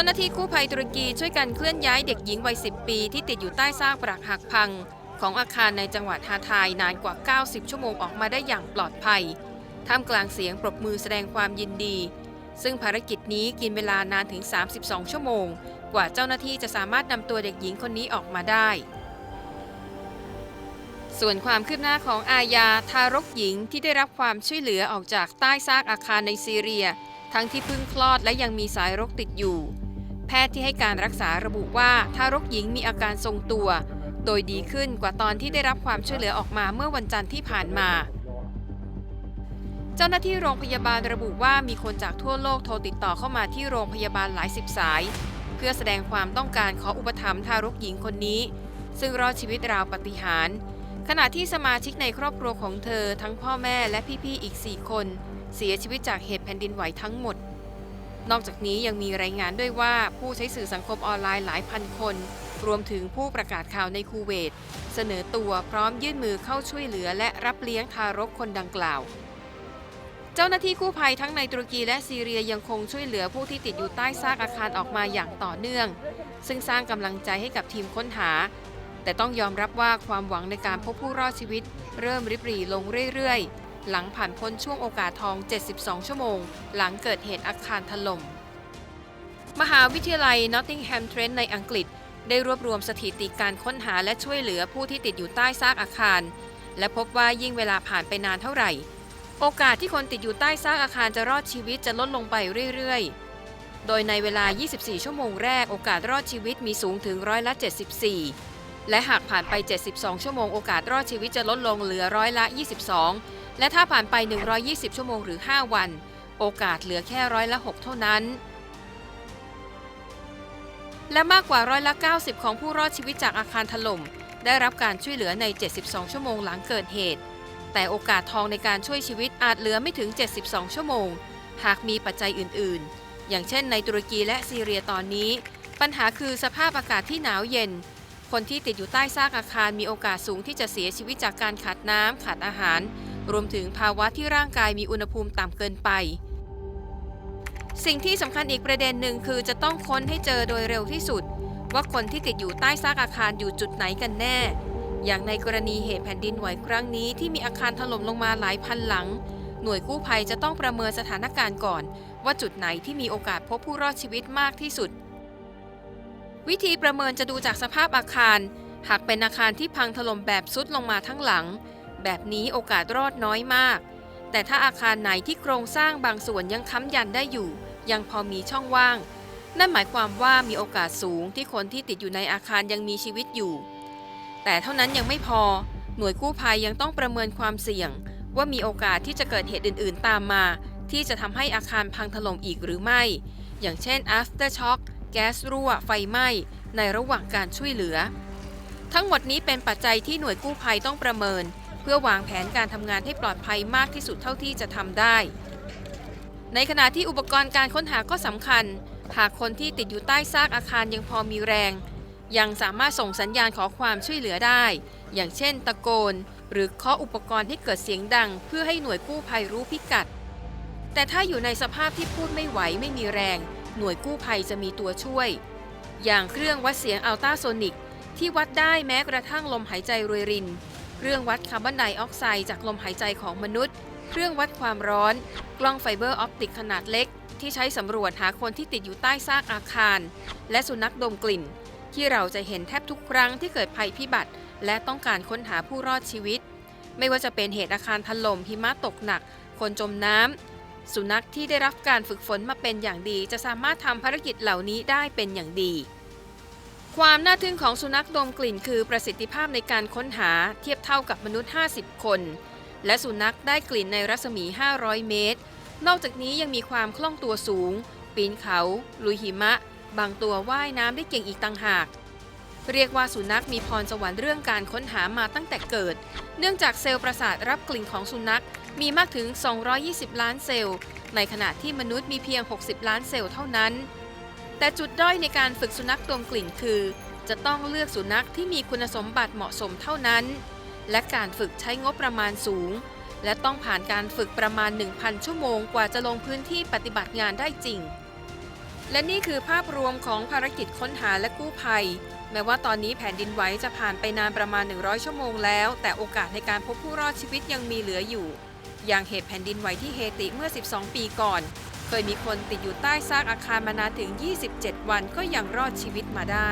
จ้าหน้าที่กู้ภัยตุรกีช่วยกันเคลื่อนย้ายเด็กหญิงวัย 10 ปี ที่ติดอยู่ใต้ซากปรักหักพัง ของอาคารในจังหวัดฮาทายนานกว่า 90 ชั่วโมงออกมาได้อย่างปลอดภัย ท่ามกลางเสียงปรบมือแสดงความยินดี ซึ่งภารกิจนี้กินเวลานานถึง 32 ชั่วโมง กว่าเจ้าหน้าที่จะสามารถนำตัวเด็กหญิงคนนี้ออกมาได้ ส่วนความคืบหน้าของอาญาทารกหญิงที่ได้รับความช่วยเหลือออกจากใต้ซากอาคารในซีเรียทั้งที่เพิ่งคลอดและยังมีสายรกติดอยู่ แพทย์ที่ให้การรักษาระบุว่าทารกหญิงมีอาการทรงตัว โดยดีขึ้นกว่าตอนที่ได้รับความช่วยเหลือออกมาเมื่อวันจันทร์ที่ผ่านมา เจ้าหน้าที่โรงพยาบาลระบุว่ามีคนจากทั่วโลกโทรติดต่อเข้ามาที่โรงพยาบาลหลายสิบสาย เพื่อแสดงความต้องการขออุปถัมภ์ทารกหญิงคนนี้ ซึ่งรอดชีวิตราวปาฏิหาริย์ขณะที่สมาชิกในครอบครัวของเธอทั้งพ่อแม่และพี่ๆอีก 4 คน เสียชีวิตจากเหตุแผ่นดินไหวทั้งหมด นอกจากนี้ยังมีรายงานด้วยว่าผู้ใช้สื่อสังคมออนไลน์หลายพันคน รวมถึงผู้ประกาศข่าวในคูเวต เสนอตัวพร้อมยื่นมือเข้าช่วยเหลือและรับเลี้ยงทารกคนดังกล่าว เจ้าหน้าที่กู้ภัยทั้งในตุรกีและซีเรียยังคงช่วยเหลือผู้ที่ติดอยู่ใต้ซากอาคารออกมาอย่างต่อเนื่อง ซึ่งสร้างกำลังใจให้กับทีมค้นหา แต่ต้องยอมรับว่าความหวังในการพบผู้รอดชีวิต เริ่มริบหรี่ลงเรื่อยๆ หลังผ่านพ้นช่วงโอกาสทอง 72 ชั่วโมง หลังเกิดเหตุอาคารถล่ม มหาวิทยาลัย Nottingham Trent ในอังกฤษ ได้รวบรวมสถิติการค้นหาและช่วยเหลือผู้ที่ติดอยู่ใต้ซากอาคาร และพบว่ายิ่งเวลาผ่านไปนานเท่าไหร่ โอกาสที่คนติดอยู่ใต้ซากอาคารจะรอดชีวิตจะลดลงไปเรื่อยๆ โดยในเวลา 24 ชั่วโมงแรกโอกาสรอดชีวิตมีสูงถึงร้อยละ 74และหากผ่านไป 72 ชั่วโมง โอกาสรอดชีวิตจะลดลงเหลือร้อยละ 22 และถ้าผ่านไป 120 ชั่วโมงหรือ 5 วัน โอกาสเหลือแค่ร้อยละ 6 เท่านั้น และมากกว่าร้อยละ 90 ของผู้รอดชีวิตจากอาคารถล่ม ได้รับการช่วยเหลือใน 72 ชั่วโมงหลังเกิดเหตุ แต่โอกาสทองในการช่วยชีวิตอาจเหลือไม่ถึง 72 ชั่วโมง หากมีปัจจัยอื่น ๆ อย่างเช่นในตุรกีและซีเรียตอนนี้ ปัญหาคือสภาพอากาศที่หนาวเย็นคนที่ติดอยู่ใต้ซากอาคารมีโอกาสสูงที่จะเสียชีวิตจากการขาดน้ำขาดอาหาร รวมถึงภาวะที่ร่างกายมีอุณหภูมิต่ำเกินไป สิ่งที่สำคัญอีกประเด็นหนึ่งคือจะต้องค้นให้เจอโดยเร็วที่สุด ว่าคนที่ติดอยู่ใต้ซากอาคารอยู่จุดไหนกันแน่ อย่างในกรณีเหตุแผ่นดินไหวครั้งนี้ที่มีอาคารถล่มลงมาหลายพันหลัง หน่วยกู้ภัยจะต้องประเมินสถานการณ์ก่อน ว่าจุดไหนที่มีโอกาสพบผู้รอดชีวิตมากที่สุด วิธีประเมินจะดูจากสภาพอาคาร หากเป็นอาคารที่พังถล่มแบบซุดลงมาทั้งหลัง แบบนี้โอกาสรอดน้อยมาก แต่ถ้าอาคารไหนที่โครงสร้างบางส่วนยังค้ำยันได้อยู่ ยังพอมีช่องว่าง นั่นหมายความว่ามีโอกาสสูงที่คนที่ติดอยู่ในอาคารยังมีชีวิตอยู่ แต่เท่านั้นยังไม่พอ หน่วยกู้ภัยยังต้องประเมินความเสี่ยง ว่ามีโอกาสที่จะเกิดเหตุอื่น ๆ ตามมา ที่จะทำให้อาคารพังถล่มอีกหรือไม่ อย่างเช่น after shock แก๊สรั่ว ไฟไหม้ ในระหว่างการช่วยเหลือ ทั้งหมดนี้เป็นปัจจัยที่หน่วยกู้ภัยต้องประเมิน พื่อวางแผนการทำงานให้ปลอดภัยมากที่สุดเท่าที่จะทำได้ ในขณะที่อุปกรณ์การค้นหาก็สำคัญ หากคนที่ติดอยู่ใต้ซากอาคารยังพอมีแรง ยังสามารถส่งสัญญาณขอความช่วยเหลือได้ อย่างเช่น ตะโกน หรือเคาะอุปกรณ์ให้เกิดเสียงดัง เพื่อให้หน่วยกู้ภัยรู้พิกัด แต่ถ้าอยู่ในสภาพที่พูดไม่ไหวไม่มีแรง หน่วยกู้ภัยจะมีตัวช่วย อย่างเครื่องวัดเสียงอัลตราโซนิกที่วัดได้แม้กระทั่งลมหายใจรวยริน เครื่องวัดคาร์บอนไดออกไซด์จากลมหายใจของมนุษย์ เครื่องวัดความร้อน กล้องไฟเบอร์ออปติกขนาดเล็ก ที่ใช้สำรวจหาคนที่ติดอยู่ใต้ซากอาคาร และสุนัขดมกลิ่น ที่เราจะเห็นแทบทุกครั้งที่เกิดภัยพิบัติ และต้องการค้นหาผู้รอดชีวิต ไม่ว่าจะเป็นเหตุอาคารถล่มหิมะตกหนัก คนจมน้ำสุนัขที่ได้รับการฝึกฝนมาเป็นอย่างดี จะสามารถทำภารกิจเหล่านี้ได้เป็นอย่างดี ความน่าทึ่งของสุนัขดมกลิ่นคือประสิทธิภาพในการค้นหาเทียบเท่ากับมนุษย์ 50 คน และสุนัขได้กลิ่นในรัศมี 500 เมตร นอกจากนี้ยังมีความคล่องตัวสูง ปีนเขา ลุยหิมะ บางตัวว่ายน้ำได้เก่งอีกต่างหาก เรียกว่าสุนัขมีพรสวรรค์เรื่องการค้นหามาตั้งแต่เกิด เนื่องจากเซลล์ประสาทรับกลิ่นของสุนัขมีมากถึง 220 ล้านเซลล์ ในขณะที่มนุษย์มีเพียง 60 ล้านเซลล์เท่านั้น แต่จุดด้อยในการฝึกสุนัขดมกลิ่นคือ จะต้องเลือกสุนัขที่มีคุณสมบัติเหมาะสมเท่านั้น และการฝึกใช้งบประมาณสูง และต้องผ่านการฝึกประมาณ 1,000 ชั่วโมงกว่าจะลงพื้นที่ปฏิบัติงานได้จริง และนี่คือภาพรวมของภารกิจค้นหาและกู้ภัย แม้ว่าตอนนี้แผ่นดินไหวจะผ่านไปนานประมาณ 100 ชั่วโมงแล้ว แต่โอกาสในการพบผู้รอดชีวิตยังมีเหลืออยู่ อย่างเหตุแผ่นดินไหวที่เฮติเมื่อ 12 ปีก่อน เคยมีคนติดอยู่ใต้ซากอาคารมานานถึง 27 วันก็ยังรอดชีวิตมาได้